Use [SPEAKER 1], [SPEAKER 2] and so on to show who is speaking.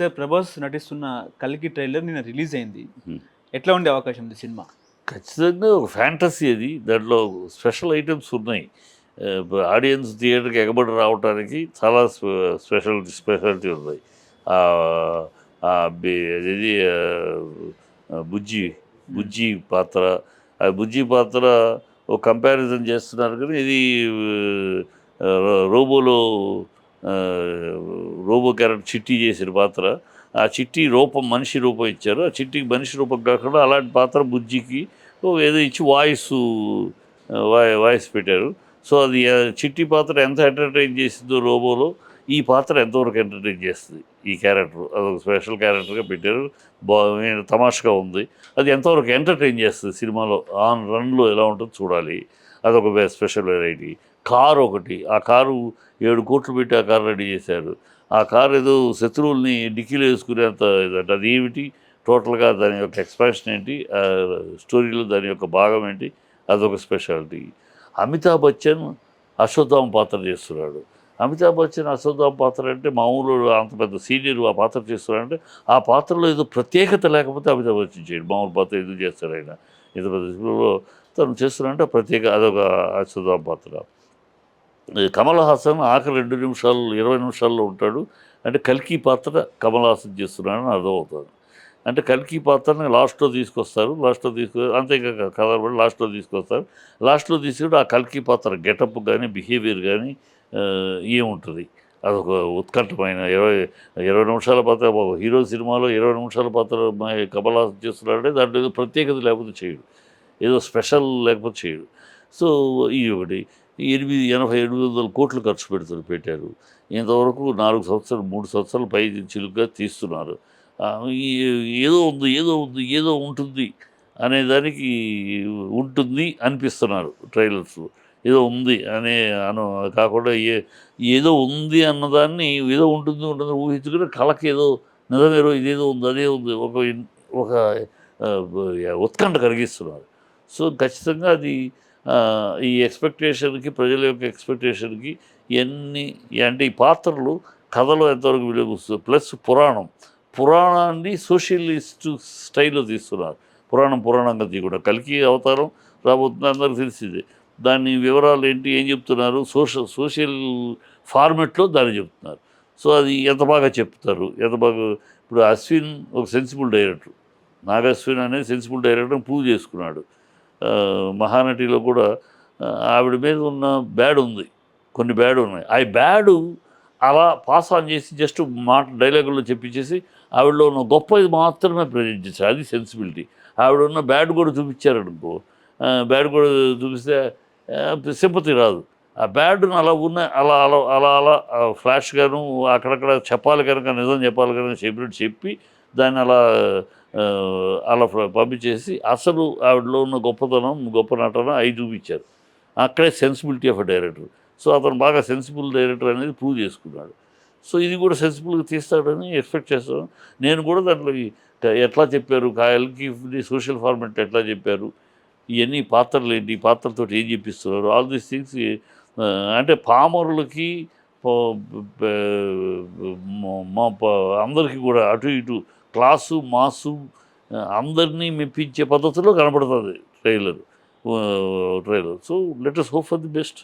[SPEAKER 1] Sir Prabhas నటిస్తున్న కలికి trailer నిన్న రిలీజ్ అయింది.
[SPEAKER 2] Hmm.
[SPEAKER 1] ఎట్లా ఉండే అవకాశం ఉంది సినిమా?
[SPEAKER 2] ఖచ్చితంగా ఒక ఫ్యాంటసీ అది. దాంట్లో స్పెషల్ ఐటమ్స్ ఉన్నాయి. ఆడియన్స్ థియేటర్కి ఎగబడి రావడానికి చాలా స్పె- స్పెషల్ స్పెషాలిటీ ఉన్నాయి ఆ- ఆ బి- అదేది ఆ, బుజ్జి బుజ్జి పాత్ర. ఆ బుజ్జి పాత్ర ఒక కంపారిజన్ చేస్తున్నారు కానీ ఇది రోబోలో రోబో క్యారెక్టర్ చిట్టి చేసిన పాత్ర. ఆ చిట్టి రూపం మనిషి రూపం ఇచ్చారు. ఆ చిట్టికి మనిషి రూపం కాకుండా అలాంటి పాత్ర బుజ్జికి ఏదో ఇచ్చి వాయిస్ వాయి వాయిస్ పెట్టారు. సో అది చిట్టి పాత్ర ఎంత ఎంటర్టైన్ చేసిందో రోబోలో ఈ పాత్ర ఎంతవరకు ఎంటర్టైన్ చేస్తుంది ఈ క్యారెక్టర్? అదొక స్పెషల్ క్యారెక్టర్గా పెట్టారు. బా తమాషగా ఉంది. అది ఎంతవరకు ఎంటర్టైన్ చేస్తుంది సినిమాలో? ఆన్ రన్లో ఎలా ఉంటుందో చూడాలి. అదొక స్పెషల్ వెరైటీ. కారు ఒకటి ఆ కారు ఏడు కోట్లు పెట్టి ఆ కారు రెడీ చేశారు. ఆ కారు ఏదో శత్రువుల్ని డిక్కీలో వేసుకునేంత ఇదంటే. అది ఏమిటి టోటల్గా దాని యొక్క ఎక్స్ప్రెషన్ ఏంటి? స్టోరీలో దాని యొక్క భాగం ఏంటి? అదొక స్పెషాలిటీ. అమితాబ్ బచ్చన్ అశ్వత్థామ పాత్ర చేస్తున్నాడు. అమితాబ్ బచ్చన్ అశ్వత్థామ పాత్ర అంటే మామూలు అంత పెద్ద సీనియర్ ఆ పాత్ర చేస్తున్నాడంటే ఆ పాత్రలో ఏదో ప్రత్యేకత లేకపోతే అమితాబ్ బచ్చన్ చేయడు. మామూలు పాత్ర ఎందుకు చేస్తాడు ఆయన? ఇంత పెద్ద తను చేస్తున్నాడంటే ప్రత్యేక అదొక అశ్వత్థామ పాత్ర. కమల్ హాసన్ ఆఖరి రెండు నిమిషాలు ఇరవై నిమిషాల్లో ఉంటాడు. అంటే కల్కి పాత్ర కమల్ హాసన్ చేస్తున్నాడని అర్థమవుతుంది. అంటే కల్కి పాత్రని లాస్ట్లో తీసుకొస్తారు. లాస్ట్లో తీసుకు అంతేకాక కథ కూడా లాస్ట్లో తీసుకొస్తారు. లాస్ట్లో తీసుకుంటే ఆ కల్కి పాత్ర గెటప్ కానీ బిహేవియర్ కానీ ఏముంటుంది? అదొక ఉత్కంఠమైన ఇరవై ఇరవై నిమిషాల పాత్ర ఒక హీరో సినిమాలో ఇరవై నిమిషాల పాత్ర కమల్ హాసన్ చేస్తున్నాడంటే దాంట్లో ఏదో ప్రత్యేకత లేకపోతే చేయడు. ఏదో స్పెషల్ లేకపోతే చేయడు. సో ఇది ఒకటి ఎనిమిది ఎనభై ఎనిమిది వందల కోట్లు ఖర్చు పెడుతున్నారు పెట్టారు. ఇంతవరకు నాలుగు సంవత్సరాలు మూడు సంవత్సరాలు పై చిలుగ్గా తీస్తున్నారు. ఈ- ఏదో ఉంది ఏదో ఉంది ఏదో ఉంటుంది అనే దానికి ఉంటుంది అనిపిస్తున్నారు ట్రైలర్స్. ఏదో ఉంది అనే అను కాకుండా ఏ ఏదో ఉంది అన్నదాన్ని ఏదో ఉంటుంది ఉంటుంది ఊహించుకుని కళకి ఏదో నిజమేరో ఇదేదో ఉంది అదే ఉంది ఒక ఒక ఉత్కంఠ కలిగిస్తున్నారు. సో ఖచ్చితంగా అది ఈ ఎక్స్పెక్టేషన్కి ప్రజల యొక్క ఎక్స్పెక్టేషన్కి ఎన్ని అంటే ఈ పాత్రలు కథలో ఎంతవరకు విలువస్తుంది ప్లస్ పురాణం. పురాణాన్ని సోషలిస్ట్ స్టైల్లో తీస్తున్నారు. పురాణం పురాణంగా తీయకుండా కలికి అవతారం రాబోతుంది అందరికి తెలిసిందే. దాని వివరాలు ఏంటి ఏం చెప్తున్నారు? సోషల్ సోషల్ ఫార్మెట్లో దాన్ని చెప్తున్నారు. సో అది ఎంత బాగా చెప్తారు? ఎంత బాగా ఇప్పుడు అశ్విన్ ఒక సెన్సిబుల్ డైరెక్టర్ నాగశ్విన్ అనే సెన్సిబుల్ డైరెక్టర్ ప్రూవ్ చేసుకున్నాడు. మహానటిలో కూడా ఆవిడ మీద ఉన్న బ్యాడ్ ఉంది. కొన్ని బ్యాడ్ ఉన్నాయి. ఆ బ్యాడు అలా పాస్ ఆన్ చేసి జస్ట్ మాట డైలాగుల్లో చెప్పించేసి ఆవిడలో ఉన్న గొప్ప ఇది మాత్రమే ప్రజెంట్ చేశారు అది సెన్సిబిలిటీ. ఆవిడ ఉన్న బ్యాడ్ కూడా చూపించారనుకో బ్యాడ్ కూడా చూపిస్తే సింపతి రాదు. ఆ బ్యాడ్ను అలా ఉన్న అలా అలా అలా అలా ఫ్లాష్ గాను అక్కడక్కడ చెప్పాలి కనుక నిజం చెప్పాలి కనుక చెప్పినట్టు చెప్పి దాన్ని అలా అలా పంపించేసి అసలు ఆవిడలో ఉన్న గొప్పతనం గొప్ప నటన అవి చూపించారు. అక్కడే sensibility of a director. So అతను బాగా సెన్సిబుల్ డైరెక్టర్ అనేది ప్రూవ్ చేసుకున్నాడు. సో ఇది కూడా సెన్సిబుల్గా తీస్తాడని ఎక్స్పెక్ట్ చేస్తాను. నేను కూడా దాంట్లో ఎట్లా చెప్పారు కాయలకి సోషల్ ఫార్మెట్ ఎట్లా చెప్పారు ఇవన్నీ పాత్రలు ఏంటి ఈ పాత్రలతో ఏం చెప్పిస్తున్నారు ఆల్ దీస్ థింగ్స్ అంటే పామరులకి మా- అందరికీ కూడా అటు ఇటు క్లాసు మాసు అందరినీ మెప్పించే పద్ధతిలో కనపడుతుంది trailer. Trailer. So let us hope for the best